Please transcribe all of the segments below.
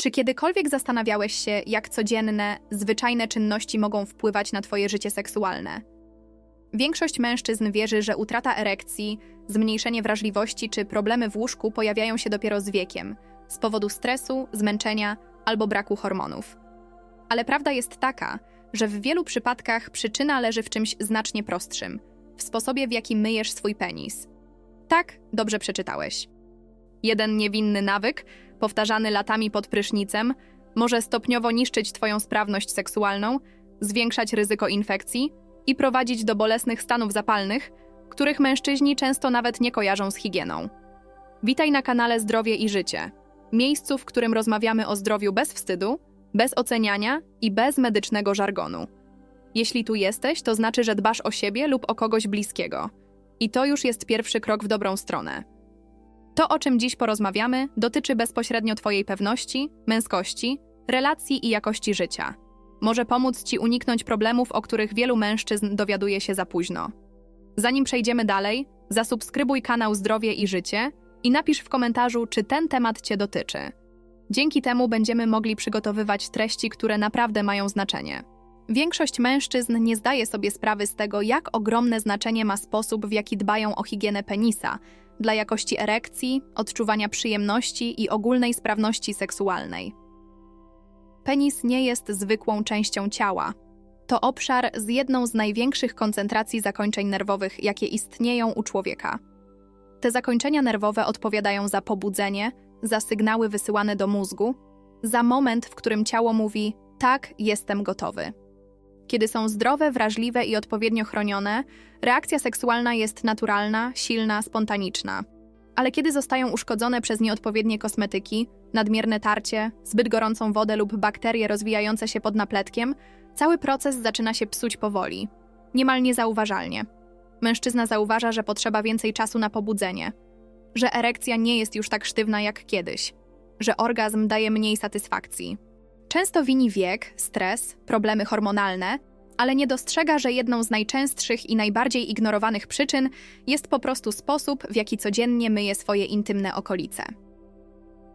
Czy kiedykolwiek zastanawiałeś się, jak codzienne, zwyczajne czynności mogą wpływać na Twoje życie seksualne? Większość mężczyzn wierzy, że utrata erekcji, zmniejszenie wrażliwości czy problemy w łóżku pojawiają się dopiero z wiekiem, z powodu stresu, zmęczenia albo braku hormonów. Ale prawda jest taka, że w wielu przypadkach przyczyna leży w czymś znacznie prostszym w sposobie, w jaki myjesz swój penis. Tak, dobrze przeczytałeś. Jeden niewinny nawyk, powtarzany latami pod prysznicem, może stopniowo niszczyć Twoją sprawność seksualną, zwiększać ryzyko infekcji i prowadzić do bolesnych stanów zapalnych, których mężczyźni często nawet nie kojarzą z higieną. Witaj na kanale Zdrowie i Życie, miejscu, w którym rozmawiamy o zdrowiu bez wstydu, bez oceniania i bez medycznego żargonu. Jeśli tu jesteś, to znaczy, że dbasz o siebie lub o kogoś bliskiego. I to już jest pierwszy krok w dobrą stronę. To, o czym dziś porozmawiamy, dotyczy bezpośrednio Twojej pewności, męskości, relacji i jakości życia. Może pomóc Ci uniknąć problemów, o których wielu mężczyzn dowiaduje się za późno. Zanim przejdziemy dalej, zasubskrybuj kanał Zdrowie i Życie i napisz w komentarzu, czy ten temat Cię dotyczy. Dzięki temu będziemy mogli przygotowywać treści, które naprawdę mają znaczenie. Większość mężczyzn nie zdaje sobie sprawy z tego, jak ogromne znaczenie ma sposób, w jaki dbają o higienę penisa dla jakości erekcji, odczuwania przyjemności i ogólnej sprawności seksualnej. Penis nie jest zwykłą częścią ciała. To obszar z jedną z największych koncentracji zakończeń nerwowych, jakie istnieją u człowieka. Te zakończenia nerwowe odpowiadają za pobudzenie, za sygnały wysyłane do mózgu, za moment, w którym ciało mówi: Tak, jestem gotowy. Kiedy są zdrowe, wrażliwe i odpowiednio chronione, reakcja seksualna jest naturalna, silna, spontaniczna. Ale kiedy zostają uszkodzone przez nieodpowiednie kosmetyki, nadmierne tarcie, zbyt gorącą wodę lub bakterie rozwijające się pod napletkiem, cały proces zaczyna się psuć powoli, niemal niezauważalnie. Mężczyzna zauważa, że potrzeba więcej czasu na pobudzenie, że erekcja nie jest już tak sztywna jak kiedyś, że orgazm daje mniej satysfakcji. Często wini wiek, stres, problemy hormonalne, ale nie dostrzega, że jedną z najczęstszych i najbardziej ignorowanych przyczyn jest po prostu sposób, w jaki codziennie myje swoje intymne okolice.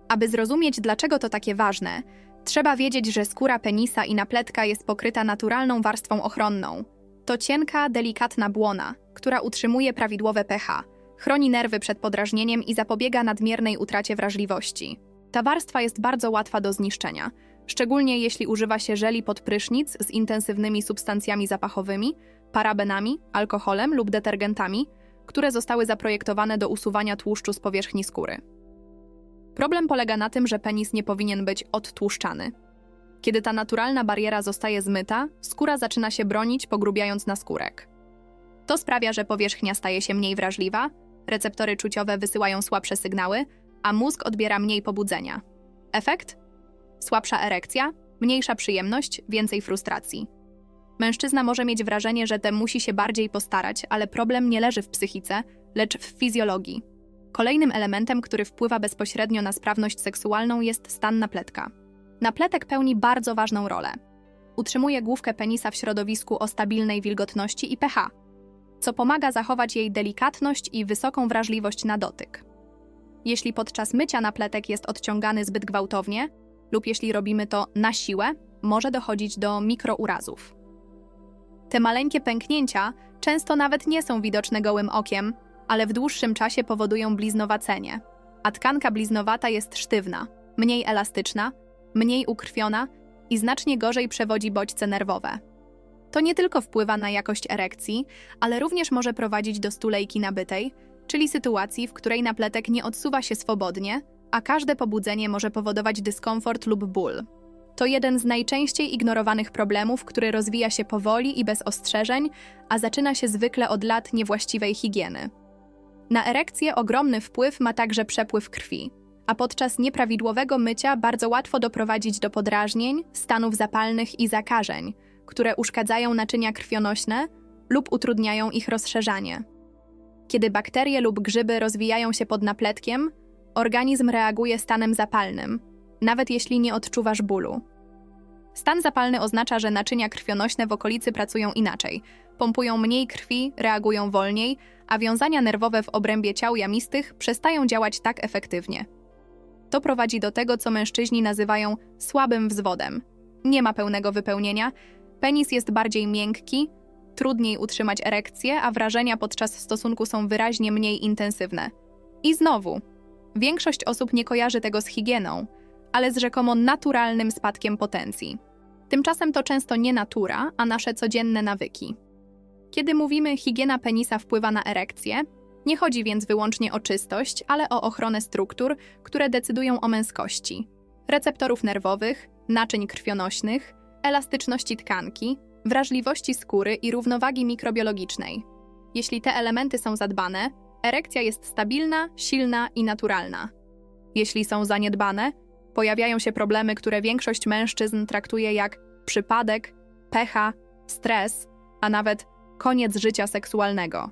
Aby zrozumieć, dlaczego to takie ważne, trzeba wiedzieć, że skóra penisa i napletka jest pokryta naturalną warstwą ochronną. To cienka, delikatna błona, która utrzymuje prawidłowe pH, chroni nerwy przed podrażnieniem i zapobiega nadmiernej utracie wrażliwości. Ta warstwa jest bardzo łatwa do zniszczenia, szczególnie jeśli używa się żeli pod prysznic z intensywnymi substancjami zapachowymi, parabenami, alkoholem lub detergentami, które zostały zaprojektowane do usuwania tłuszczu z powierzchni skóry. Problem polega na tym, że penis nie powinien być odtłuszczany. Kiedy ta naturalna bariera zostaje zmyta, skóra zaczyna się bronić, pogrubiając naskórek. To sprawia, że powierzchnia staje się mniej wrażliwa, receptory czuciowe wysyłają słabsze sygnały, a mózg odbiera mniej pobudzenia. Efekt? Słabsza erekcja, mniejsza przyjemność, więcej frustracji. Mężczyzna może mieć wrażenie, że ten musi się bardziej postarać, ale problem nie leży w psychice, lecz w fizjologii. Kolejnym elementem, który wpływa bezpośrednio na sprawność seksualną, jest stan napletka. Napletek pełni bardzo ważną rolę. Utrzymuje główkę penisa w środowisku o stabilnej wilgotności i pH, co pomaga zachować jej delikatność i wysoką wrażliwość na dotyk. Jeśli podczas mycia napletek jest odciągany zbyt gwałtownie, lub jeśli robimy to na siłę, może dochodzić do mikrourazów. Te maleńkie pęknięcia często nawet nie są widoczne gołym okiem, ale w dłuższym czasie powodują bliznowacenie, a tkanka bliznowata jest sztywna, mniej elastyczna, mniej ukrwiona i znacznie gorzej przewodzi bodźce nerwowe. To nie tylko wpływa na jakość erekcji, ale również może prowadzić do stulejki nabytej, czyli sytuacji, w której napletek nie odsuwa się swobodnie, a każde pobudzenie może powodować dyskomfort lub ból. To jeden z najczęściej ignorowanych problemów, który rozwija się powoli i bez ostrzeżeń, a zaczyna się zwykle od lat niewłaściwej higieny. Na erekcję ogromny wpływ ma także przepływ krwi, a podczas nieprawidłowego mycia bardzo łatwo doprowadzić do podrażnień, stanów zapalnych i zakażeń, które uszkadzają naczynia krwionośne lub utrudniają ich rozszerzanie. Kiedy bakterie lub grzyby rozwijają się pod napletkiem, organizm reaguje stanem zapalnym, nawet jeśli nie odczuwasz bólu. Stan zapalny oznacza, że naczynia krwionośne w okolicy pracują inaczej, pompują mniej krwi, reagują wolniej, a wiązania nerwowe w obrębie ciał jamistych przestają działać tak efektywnie. To prowadzi do tego, co mężczyźni nazywają słabym wzwodem. Nie ma pełnego wypełnienia, penis jest bardziej miękki, trudniej utrzymać erekcję, a wrażenia podczas stosunku są wyraźnie mniej intensywne. I znowu, większość osób nie kojarzy tego z higieną, ale z rzekomo naturalnym spadkiem potencji. Tymczasem to często nie natura, a nasze codzienne nawyki. Kiedy mówimy higiena penisa wpływa na erekcję, nie chodzi więc wyłącznie o czystość, ale o ochronę struktur, które decydują o męskości. Receptorów nerwowych, naczyń krwionośnych, elastyczności tkanki, wrażliwości skóry i równowagi mikrobiologicznej. Jeśli te elementy są zadbane, erekcja jest stabilna, silna i naturalna. Jeśli są zaniedbane, pojawiają się problemy, które większość mężczyzn traktuje jak przypadek, pecha, stres, a nawet koniec życia seksualnego.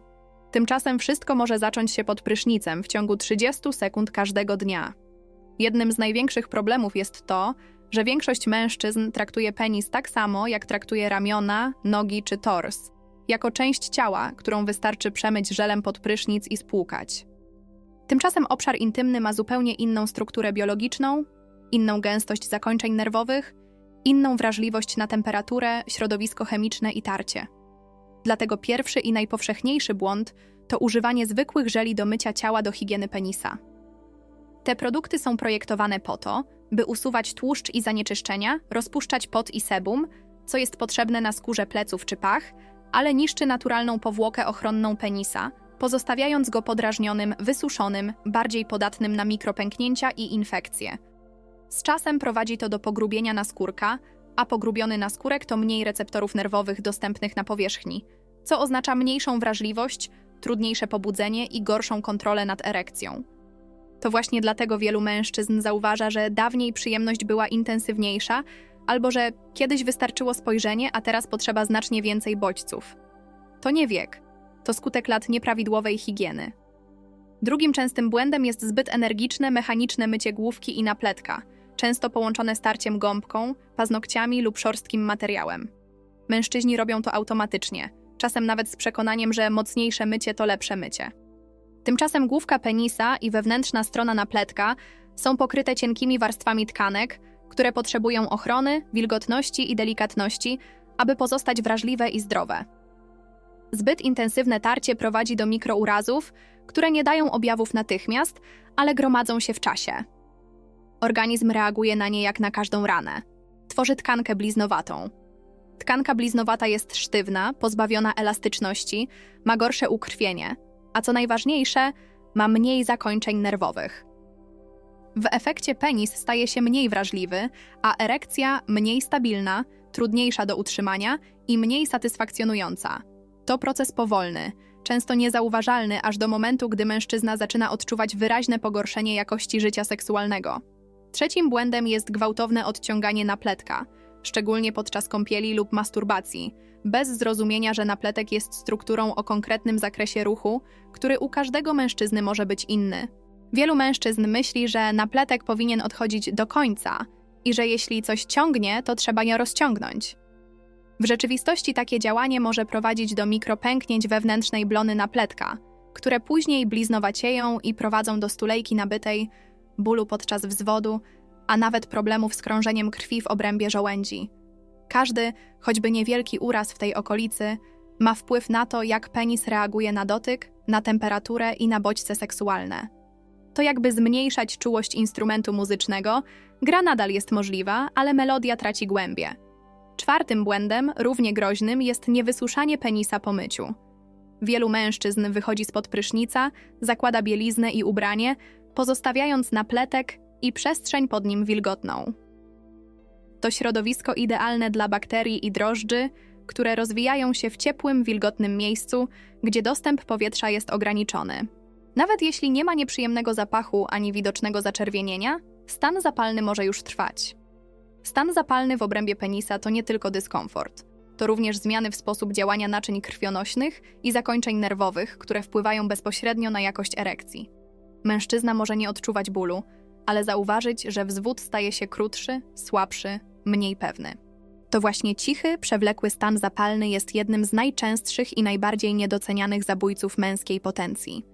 Tymczasem wszystko może zacząć się pod prysznicem w ciągu 30 sekund każdego dnia. Jednym z największych problemów jest to, że większość mężczyzn traktuje penis tak samo, jak traktuje ramiona, nogi czy tors, jako część ciała, którą wystarczy przemyć żelem pod prysznic i spłukać. Tymczasem obszar intymny ma zupełnie inną strukturę biologiczną, inną gęstość zakończeń nerwowych, inną wrażliwość na temperaturę, środowisko chemiczne i tarcie. Dlatego pierwszy i najpowszechniejszy błąd to używanie zwykłych żeli do mycia ciała do higieny penisa. Te produkty są projektowane po to, by usuwać tłuszcz i zanieczyszczenia, rozpuszczać pot i sebum, co jest potrzebne na skórze pleców czy pach, ale niszczy naturalną powłokę ochronną penisa, pozostawiając go podrażnionym, wysuszonym, bardziej podatnym na mikropęknięcia i infekcje. Z czasem prowadzi to do pogrubienia naskórka, a pogrubiony naskórek to mniej receptorów nerwowych dostępnych na powierzchni, co oznacza mniejszą wrażliwość, trudniejsze pobudzenie i gorszą kontrolę nad erekcją. To właśnie dlatego wielu mężczyzn zauważa, że dawniej przyjemność była intensywniejsza, albo że kiedyś wystarczyło spojrzenie, a teraz potrzeba znacznie więcej bodźców. To nie wiek, to skutek lat nieprawidłowej higieny. Drugim częstym błędem jest zbyt energiczne, mechaniczne mycie główki i napletka, często połączone starciem gąbką, paznokciami lub szorstkim materiałem. Mężczyźni robią to automatycznie, czasem nawet z przekonaniem, że mocniejsze mycie to lepsze mycie. Tymczasem główka penisa i wewnętrzna strona napletka są pokryte cienkimi warstwami tkanek, które potrzebują ochrony, wilgotności i delikatności, aby pozostać wrażliwe i zdrowe. Zbyt intensywne tarcie prowadzi do mikrourazów, które nie dają objawów natychmiast, ale gromadzą się w czasie. Organizm reaguje na nie jak na każdą ranę. Tworzy tkankę bliznowatą. Tkanka bliznowata jest sztywna, pozbawiona elastyczności, ma gorsze ukrwienie, a co najważniejsze, ma mniej zakończeń nerwowych. W efekcie penis staje się mniej wrażliwy, a erekcja mniej stabilna, trudniejsza do utrzymania i mniej satysfakcjonująca. To proces powolny, często niezauważalny aż do momentu, gdy mężczyzna zaczyna odczuwać wyraźne pogorszenie jakości życia seksualnego. Trzecim błędem jest gwałtowne odciąganie napletka, szczególnie podczas kąpieli lub masturbacji, bez zrozumienia, że napletek jest strukturą o konkretnym zakresie ruchu, który u każdego mężczyzny może być inny. Wielu mężczyzn myśli, że napletek powinien odchodzić do końca i że jeśli coś ciągnie, to trzeba je rozciągnąć. W rzeczywistości takie działanie może prowadzić do mikropęknięć wewnętrznej blony napletka, które później bliznowacieją i prowadzą do stulejki nabytej, bólu podczas wzwodu, a nawet problemów z krążeniem krwi w obrębie żołędzi. Każdy, choćby niewielki uraz w tej okolicy, ma wpływ na to, jak penis reaguje na dotyk, na temperaturę i na bodźce seksualne. To jakby zmniejszać czułość instrumentu muzycznego, gra nadal jest możliwa, ale melodia traci głębie. Czwartym błędem, równie groźnym, jest niewysuszanie penisa po myciu. Wielu mężczyzn wychodzi spod prysznica, zakłada bieliznę i ubranie, pozostawiając napletek i przestrzeń pod nim wilgotną. To środowisko idealne dla bakterii i drożdży, które rozwijają się w ciepłym, wilgotnym miejscu, gdzie dostęp powietrza jest ograniczony. Nawet jeśli nie ma nieprzyjemnego zapachu ani widocznego zaczerwienienia, stan zapalny może już trwać. Stan zapalny w obrębie penisa to nie tylko dyskomfort. To również zmiany w sposób działania naczyń krwionośnych i zakończeń nerwowych, które wpływają bezpośrednio na jakość erekcji. Mężczyzna może nie odczuwać bólu, ale zauważyć, że wzwód staje się krótszy, słabszy, mniej pewny. To właśnie cichy, przewlekły stan zapalny jest jednym z najczęstszych i najbardziej niedocenianych zabójców męskiej potencji.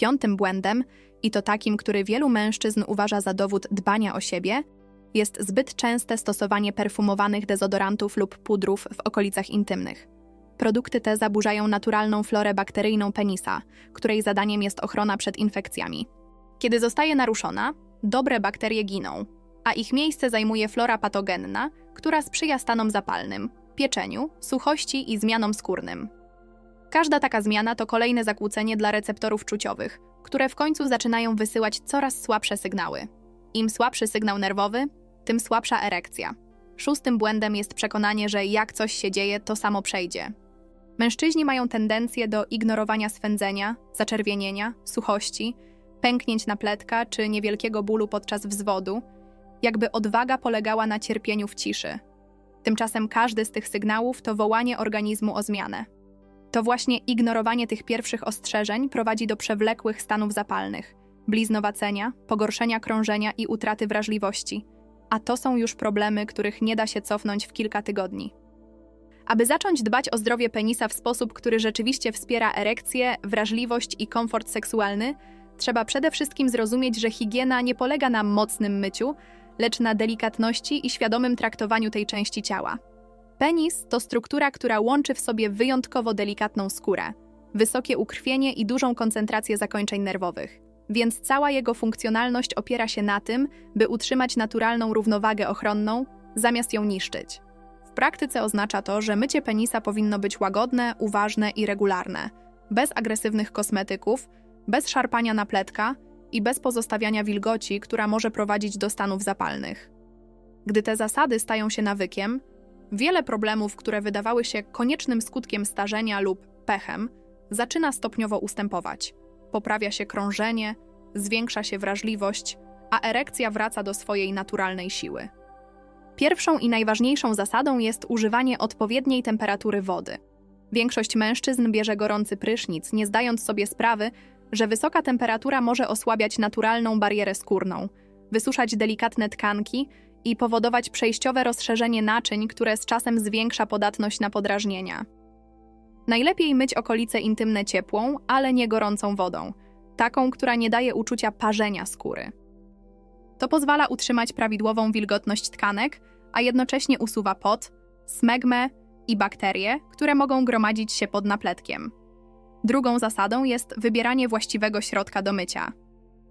Piątym błędem i to takim, który wielu mężczyzn uważa za dowód dbania o siebie, jest zbyt częste stosowanie perfumowanych dezodorantów lub pudrów w okolicach intymnych. Produkty te zaburzają naturalną florę bakteryjną penisa, której zadaniem jest ochrona przed infekcjami. Kiedy zostaje naruszona, dobre bakterie giną, a ich miejsce zajmuje flora patogenna, która sprzyja stanom zapalnym, pieczeniu, suchości i zmianom skórnym. Każda taka zmiana to kolejne zakłócenie dla receptorów czuciowych, które w końcu zaczynają wysyłać coraz słabsze sygnały. Im słabszy sygnał nerwowy, tym słabsza erekcja. Szóstym błędem jest przekonanie, że jak coś się dzieje, to samo przejdzie. Mężczyźni mają tendencję do ignorowania swędzenia, zaczerwienienia, suchości, pęknięć na pletka czy niewielkiego bólu podczas wzwodu, jakby odwaga polegała na cierpieniu w ciszy. Tymczasem każdy z tych sygnałów to wołanie organizmu o zmianę. To właśnie ignorowanie tych pierwszych ostrzeżeń prowadzi do przewlekłych stanów zapalnych, bliznowacenia, pogorszenia krążenia i utraty wrażliwości. A to są już problemy, których nie da się cofnąć w kilka tygodni. Aby zacząć dbać o zdrowie penisa w sposób, który rzeczywiście wspiera erekcję, wrażliwość i komfort seksualny, trzeba przede wszystkim zrozumieć, że higiena nie polega na mocnym myciu, lecz na delikatności i świadomym traktowaniu tej części ciała. Penis to struktura, która łączy w sobie wyjątkowo delikatną skórę, wysokie ukrwienie i dużą koncentrację zakończeń nerwowych, więc cała jego funkcjonalność opiera się na tym, by utrzymać naturalną równowagę ochronną, zamiast ją niszczyć. W praktyce oznacza to, że mycie penisa powinno być łagodne, uważne i regularne, bez agresywnych kosmetyków, bez szarpania na pletka i bez pozostawiania wilgoci, która może prowadzić do stanów zapalnych. Gdy te zasady stają się nawykiem, wiele problemów, które wydawały się koniecznym skutkiem starzenia lub pechem, zaczyna stopniowo ustępować. Poprawia się krążenie, zwiększa się wrażliwość, a erekcja wraca do swojej naturalnej siły. Pierwszą i najważniejszą zasadą jest używanie odpowiedniej temperatury wody. Większość mężczyzn bierze gorący prysznic, nie zdając sobie sprawy, że wysoka temperatura może osłabiać naturalną barierę skórną, wysuszać delikatne tkanki i powodować przejściowe rozszerzenie naczyń, które z czasem zwiększa podatność na podrażnienia. Najlepiej myć okolice intymne ciepłą, ale nie gorącą wodą, taką, która nie daje uczucia parzenia skóry. To pozwala utrzymać prawidłową wilgotność tkanek, a jednocześnie usuwa pot, smegmę i bakterie, które mogą gromadzić się pod napletkiem. Drugą zasadą jest wybieranie właściwego środka do mycia.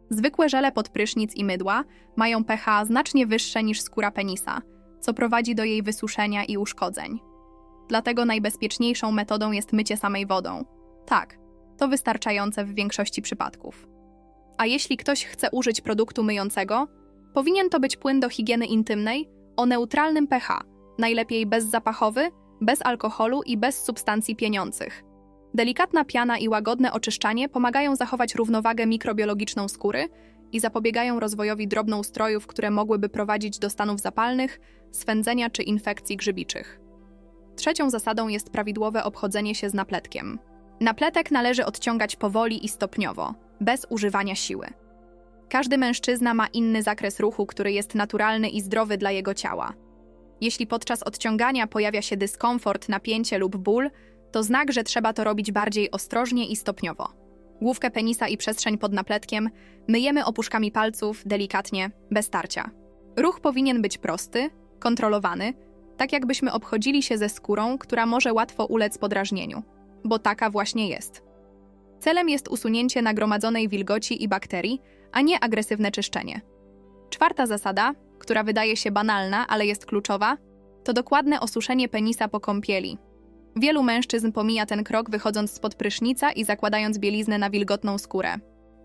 Zwykłe żele pod prysznic i mydła mają pH znacznie wyższe niż skóra penisa, co prowadzi do jej wysuszenia i uszkodzeń. Dlatego najbezpieczniejszą metodą jest mycie samej wodą. Tak, to wystarczające w większości przypadków. A jeśli ktoś chce użyć produktu myjącego, powinien to być płyn do higieny intymnej o neutralnym pH, najlepiej bezzapachowy, bez alkoholu i bez substancji pieniących. Delikatna piana i łagodne oczyszczanie pomagają zachować równowagę mikrobiologiczną skóry i zapobiegają rozwojowi drobnoustrojów, które mogłyby prowadzić do stanów zapalnych, swędzenia czy infekcji grzybiczych. Trzecią zasadą jest prawidłowe obchodzenie się z napletkiem. Napletek należy odciągać powoli i stopniowo, bez używania siły. Każdy mężczyzna ma inny zakres ruchu, który jest naturalny i zdrowy dla jego ciała. Jeśli podczas odciągania pojawia się dyskomfort, napięcie lub ból, to znak, że trzeba to robić bardziej ostrożnie i stopniowo. Główkę penisa i przestrzeń pod napletkiem myjemy opuszkami palców, delikatnie, bez tarcia. Ruch powinien być prosty, kontrolowany, tak jakbyśmy obchodzili się ze skórą, która może łatwo ulec podrażnieniu, bo taka właśnie jest. Celem jest usunięcie nagromadzonej wilgoci i bakterii, a nie agresywne czyszczenie. Czwarta zasada, która wydaje się banalna, ale jest kluczowa, to dokładne osuszenie penisa po kąpieli, Wielu mężczyzn pomija ten krok wychodząc spod prysznica i zakładając bieliznę na wilgotną skórę.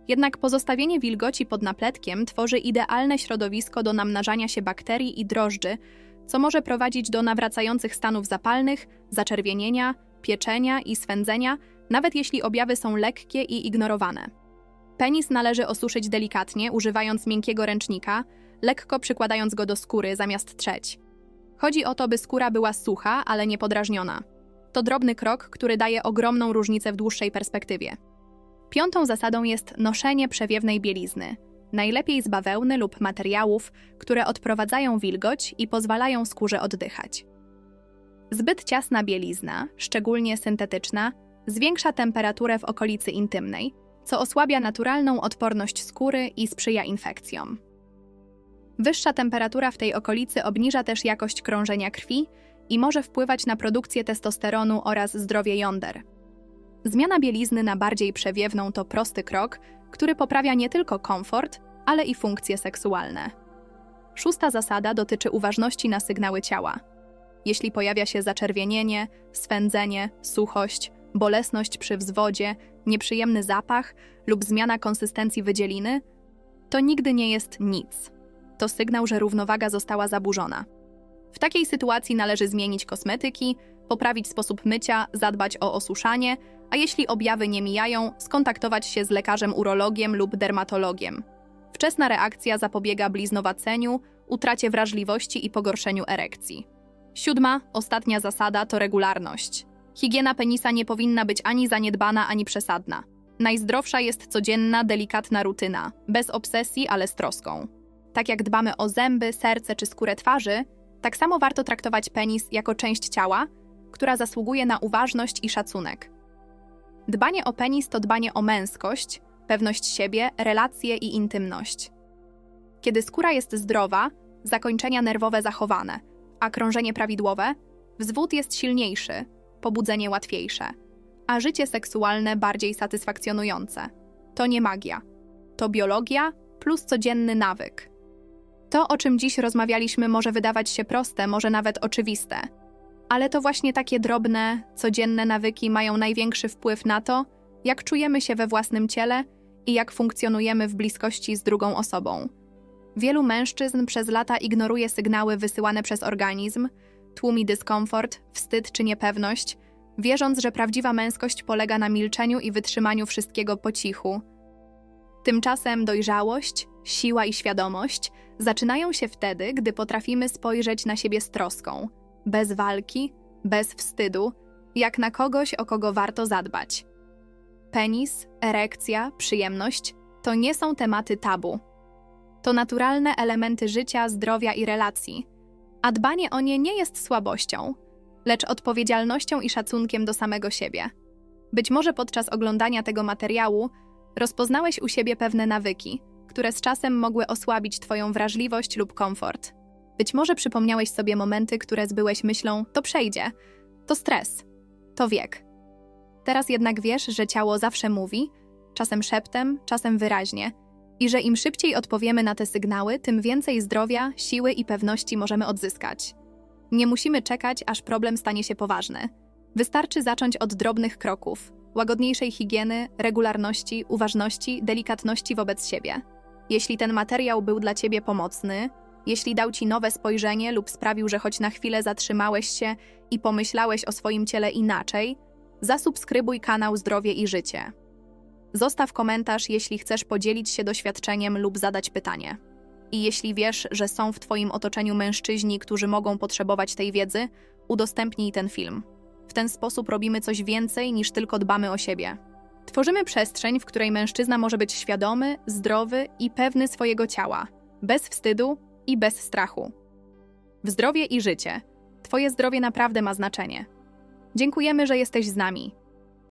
Jednak pozostawienie wilgoci pod napletkiem tworzy idealne środowisko do namnażania się bakterii i drożdży, co może prowadzić do nawracających stanów zapalnych, zaczerwienienia, pieczenia i swędzenia, nawet jeśli objawy są lekkie i ignorowane. Penis należy osuszyć delikatnie, używając miękkiego ręcznika, lekko przykładając go do skóry zamiast trzeć. Chodzi o to, by skóra była sucha, ale nie podrażniona. To drobny krok, który daje ogromną różnicę w dłuższej perspektywie. Piątą zasadą jest noszenie przewiewnej bielizny, najlepiej z bawełny lub materiałów, które odprowadzają wilgoć i pozwalają skórze oddychać. Zbyt ciasna bielizna, szczególnie syntetyczna, zwiększa temperaturę w okolicy intymnej, co osłabia naturalną odporność skóry i sprzyja infekcjom. Wyższa temperatura w tej okolicy obniża też jakość krążenia krwi i może wpływać na produkcję testosteronu oraz zdrowie jąder. Zmiana bielizny na bardziej przewiewną to prosty krok, który poprawia nie tylko komfort, ale i funkcje seksualne. Szósta zasada dotyczy uważności na sygnały ciała. Jeśli pojawia się zaczerwienienie, swędzenie, suchość, bolesność przy wzwodzie, nieprzyjemny zapach lub zmiana konsystencji wydzieliny, to nigdy nie jest nic. To sygnał, że równowaga została zaburzona. W takiej sytuacji należy zmienić kosmetyki, poprawić sposób mycia, zadbać o osuszanie, a jeśli objawy nie mijają, skontaktować się z lekarzem urologiem lub dermatologiem. Wczesna reakcja zapobiega bliznowaceniu, utracie wrażliwości i pogorszeniu erekcji. Siódma, ostatnia zasada to regularność. Higiena penisa nie powinna być ani zaniedbana, ani przesadna. Najzdrowsza jest codzienna, delikatna rutyna, bez obsesji, ale z troską. Tak jak dbamy o zęby, serce czy skórę twarzy, tak samo warto traktować penis jako część ciała, która zasługuje na uważność i szacunek. Dbanie o penis to dbanie o męskość, pewność siebie, relacje i intymność. Kiedy skóra jest zdrowa, zakończenia nerwowe zachowane, a krążenie prawidłowe, wzwód jest silniejszy, pobudzenie łatwiejsze, a życie seksualne bardziej satysfakcjonujące. To nie magia. To biologia plus codzienny nawyk. To, o czym dziś rozmawialiśmy, może wydawać się proste, może nawet oczywiste, ale to właśnie takie drobne, codzienne nawyki mają największy wpływ na to, jak czujemy się we własnym ciele i jak funkcjonujemy w bliskości z drugą osobą. Wielu mężczyzn przez lata ignoruje sygnały wysyłane przez organizm, tłumi dyskomfort, wstyd czy niepewność, wierząc, że prawdziwa męskość polega na milczeniu i wytrzymaniu wszystkiego po cichu. Tymczasem dojrzałość, siła i świadomość zaczynają się wtedy, gdy potrafimy spojrzeć na siebie z troską, bez walki, bez wstydu, jak na kogoś, o kogo warto zadbać. Penis, erekcja, przyjemność to nie są tematy tabu. To naturalne elementy życia, zdrowia i relacji, a dbanie o nie nie jest słabością, lecz odpowiedzialnością i szacunkiem do samego siebie. Być może podczas oglądania tego materiału rozpoznałeś u siebie pewne nawyki, które z czasem mogły osłabić Twoją wrażliwość lub komfort. Być może przypomniałeś sobie momenty, które zbyłeś myślą: to przejdzie, to stres, to wiek. Teraz jednak wiesz, że ciało zawsze mówi, czasem szeptem, czasem wyraźnie, i że im szybciej odpowiemy na te sygnały, tym więcej zdrowia, siły i pewności możemy odzyskać. Nie musimy czekać, aż problem stanie się poważny. Wystarczy zacząć od drobnych kroków, łagodniejszej higieny, regularności, uważności, delikatności wobec siebie. Jeśli ten materiał był dla Ciebie pomocny, jeśli dał Ci nowe spojrzenie lub sprawił, że choć na chwilę zatrzymałeś się i pomyślałeś o swoim ciele inaczej, zasubskrybuj kanał Zdrowie i Życie. Zostaw komentarz, jeśli chcesz podzielić się doświadczeniem lub zadać pytanie. I jeśli wiesz, że są w Twoim otoczeniu mężczyźni, którzy mogą potrzebować tej wiedzy, udostępnij ten film. Ten sposób robimy coś więcej niż tylko dbamy o siebie. Tworzymy przestrzeń, w której mężczyzna może być świadomy, zdrowy i pewny swojego ciała, bez wstydu i bez strachu. W zdrowie i życie. Twoje zdrowie naprawdę ma znaczenie. Dziękujemy, że jesteś z nami.